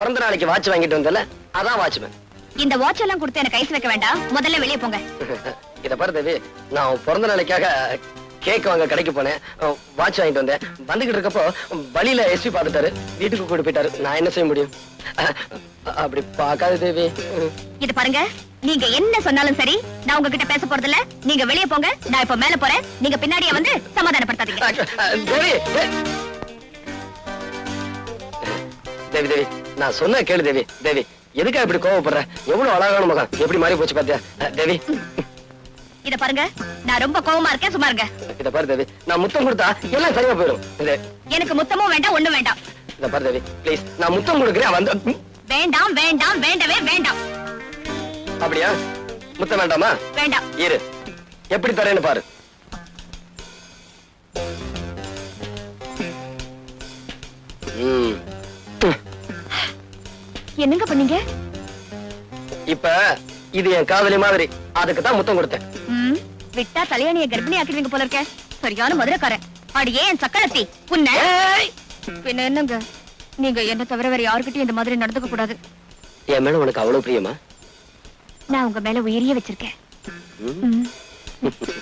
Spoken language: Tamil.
பிறந்த நாளைக்கு வாட்ச் வாங்கிட்டு வந்தல அதான் வாட்ச்மேன் இந்த வாட்ச் எல்லாம் கொடுத்து எனக்கு ஐஸ் வைக்க வேண்டாம். முதல்ல வெளியே போங்க. இத பாரு தேவி நான் பிறந்த நாளைக்காக கேக் வாங்க கடைக்கு போனேன். வாட்ச் வாங்கிட்டு வந்தேன். வந்துகிட்டு இருக்கப்போ வழியில எஸ்பி பார்த்துட்டாரு. வீட்டுக்கு கூட்டு போயிட்டாரு. நான் என்ன செய்ய முடியும்? அப்படி பார்க்காத தேவி. இது பாருங்க நீங்க என்ன சொன்னாலும் சரி நான் உங்ககிட்ட பேச போறது இல்ல நீங்க வெளியே போங்க நான் இப்ப மேல போறேன். நீங்க பின்னாடியே வந்து சமாதானப்படுத்தாதீங்க. தேவி. தேவி தேவி. நான் சொன்ன கேளு தேவி. தேவி எதுக்கா இப்படி கோவப்படுற? எவ்வளவு அழகான மகன் எப்படி மாறி போச்சு பாத்தியா? தேவி. இத பாருங்க. நான் ரொம்ப கோவமா இருக்கேன் சும்மா இருங்க. இத பாரு தேவி. நான் முத்தம் கொடுத்தா எல்லாம் சரியா போயிடும். எனக்கு முத்தமும் வேண்டாம் ஒண்ணும் வேண்டாம். இத பாரு தேவி. ப்ளீஸ் நான் முத்தம் கொடுக்குறேன் வந்து வேண்டாம் வேண்டாம் வேண்டவே வேண்டாம். அப்படியா? முத்தம் வேண்டாமா? வேண்டாம். இரு. எப்படி தரேன்னு பாரு. ம். என்னங்க பண்ணீங்க? இப்ப இது என் காதலி மாதிரி. அதுக்கு தான் முத்தம் கொடுத்தேன். விட்டா தலையணிய கர்ப்பிணி ஆக்கிடுவீங்க போல இருக்க. சரியான மதுரக்காரன். அடியே என் சக்கரத்தி. ஏய்! பின்ன என்னங்க? நீங்க என்ன தவிர வேற யாருக்கிட்டையும் இந்த மாதிரி நடந்துக்க கூடாது. என் மேல உனக்கு அவ்வளவு பிரியமா? நான் உங்க மேல உயிரிய வச்சிருக்கேன்.